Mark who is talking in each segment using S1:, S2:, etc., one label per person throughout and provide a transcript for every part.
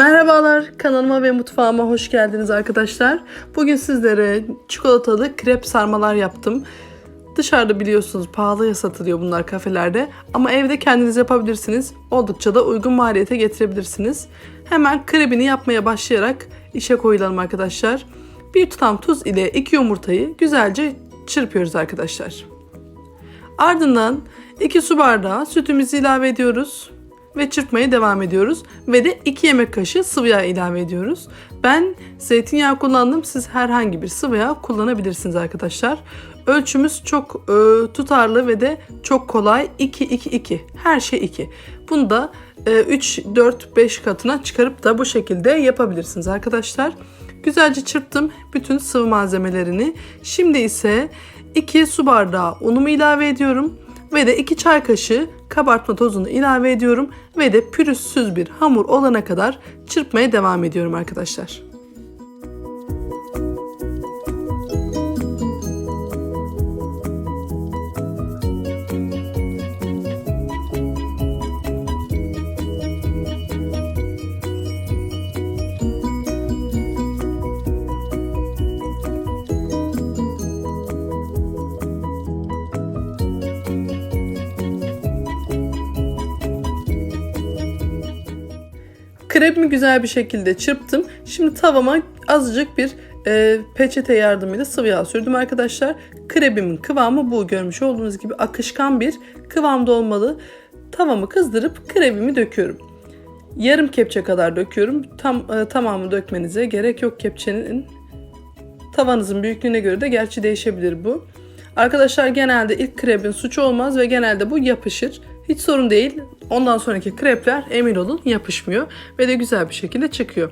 S1: Merhabalar kanalıma ve mutfağıma hoş geldiniz arkadaşlar. Bugün sizlere çikolatalı krep sarmalar yaptım. Dışarıda biliyorsunuz pahalıya satılıyor bunlar kafelerde ama evde kendiniz yapabilirsiniz. Oldukça da uygun maliyete getirebilirsiniz. Hemen krebini yapmaya başlayarak işe koyulalım arkadaşlar. Bir tutam tuz ile iki yumurtayı güzelce çırpıyoruz arkadaşlar. Ardından 2 su bardağı sütümüzü ilave ediyoruz ve çırpmaya devam ediyoruz. Ve de 2 yemek kaşığı sıvı yağ ilave ediyoruz. Ben zeytinyağı kullandım. Siz herhangi bir sıvı yağ kullanabilirsiniz arkadaşlar. Ölçümüz çok e, tutarlı ve de çok kolay. 2 2 2. Her şey 2. Bunu da e, 3 4 5 katına çıkarıp da bu şekilde yapabilirsiniz arkadaşlar. Güzelce çırptım bütün sıvı malzemelerini. Şimdi ise 2 su bardağı unumu ilave ediyorum ve de 2 çay kaşığı kabartma tozunu ilave ediyorum ve de pürüzsüz bir hamur olana kadar çırpmaya devam ediyorum arkadaşlar. Krebimi güzel bir şekilde çırptım. Şimdi tavama azıcık bir e, peçete yardımıyla sıvı yağ sürdüm arkadaşlar. Krebimin kıvamı bu görmüş olduğunuz gibi akışkan bir kıvamda olmalı. Tavamı kızdırıp krebimi döküyorum. Yarım kepçe kadar döküyorum. Tam e, tamamı dökmenize gerek yok kepçenin. Tavanızın büyüklüğüne göre de gerçi değişebilir bu. Arkadaşlar genelde ilk krebin suçu olmaz ve genelde bu yapışır. Hiç sorun değil. Ondan sonraki krepler emin olun yapışmıyor ve de güzel bir şekilde çıkıyor.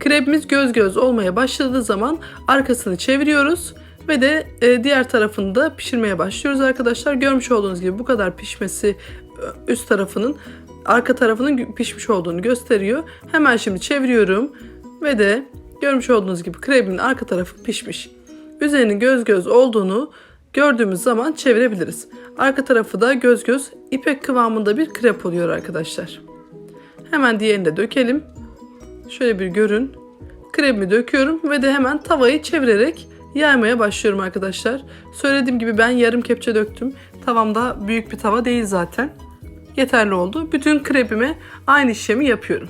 S1: Krebimiz göz göz olmaya başladığı zaman arkasını çeviriyoruz ve de e, diğer tarafını da pişirmeye başlıyoruz arkadaşlar. Görmüş olduğunuz gibi bu kadar pişmesi e, üst tarafının arka tarafının pişmiş olduğunu gösteriyor. Hemen şimdi çeviriyorum ve de görmüş olduğunuz gibi krebimin arka tarafı pişmiş. Üzerinin göz göz olduğunu gördüğümüz zaman çevirebiliriz. Arka tarafı da göz göz ipek kıvamında bir krep oluyor arkadaşlar. Hemen diğerini de dökelim. Şöyle bir görün. Krepimi döküyorum ve de hemen tavayı çevirerek yaymaya başlıyorum arkadaşlar. Söylediğim gibi ben yarım kepçe döktüm. Tavamda büyük bir tava değil zaten. Yeterli oldu. Bütün krepime aynı işlemi yapıyorum.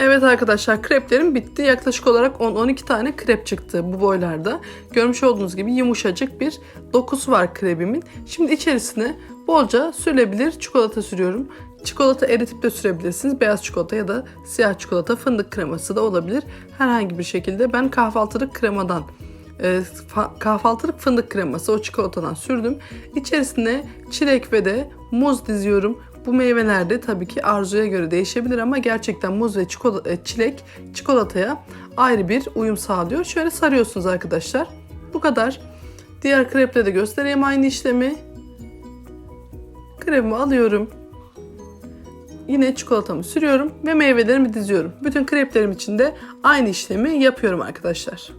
S1: Evet arkadaşlar kreplerim bitti. Yaklaşık olarak 10-12 tane krep çıktı bu boylarda. Görmüş olduğunuz gibi yumuşacık bir dokusu var krebimin. Şimdi içerisine bolca sürülebilir çikolata sürüyorum. Çikolata eritip de sürebilirsiniz. Beyaz çikolata ya da siyah çikolata, fındık kreması da olabilir. Herhangi bir şekilde ben kahvaltılık kremadan e, kahvaltılık fındık kreması o çikolatadan sürdüm. İçerisine çilek ve de muz diziyorum. Bu meyveler de tabii ki arzuya göre değişebilir ama gerçekten muz ve çikolata, e, çilek çikolataya ayrı bir uyum sağlıyor. Şöyle sarıyorsunuz arkadaşlar. Bu kadar. Diğer kreple de göstereyim aynı işlemi. Krepimi alıyorum. Yine çikolatamı sürüyorum ve meyvelerimi diziyorum. Bütün kreplerim için de aynı işlemi yapıyorum arkadaşlar.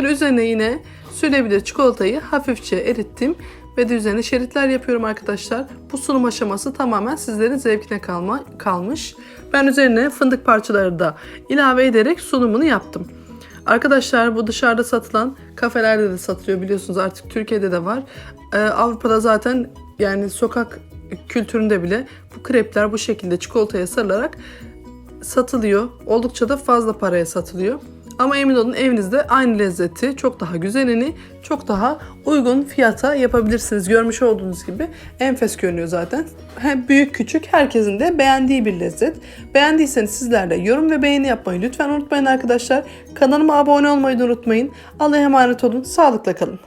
S1: Şöyle üzerine yine sürülebilir çikolatayı hafifçe erittim ve de üzerine şeritler yapıyorum arkadaşlar. Bu sunum aşaması tamamen sizlerin zevkine kalma, kalmış. Ben üzerine fındık parçaları da ilave ederek sunumunu yaptım. Arkadaşlar bu dışarıda satılan kafelerde de satılıyor biliyorsunuz artık Türkiye'de de var. Ee, Avrupa'da zaten yani sokak kültüründe bile bu krepler bu şekilde çikolataya sarılarak satılıyor. Oldukça da fazla paraya satılıyor. Ama emin olun evinizde aynı lezzeti, çok daha güzelini, çok daha uygun fiyata yapabilirsiniz. Görmüş olduğunuz gibi enfes görünüyor zaten. Hem büyük küçük herkesin de beğendiği bir lezzet. Beğendiyseniz sizler de yorum ve beğeni yapmayı lütfen unutmayın arkadaşlar. Kanalıma abone olmayı da unutmayın. Allah'a emanet olun. Sağlıkla kalın.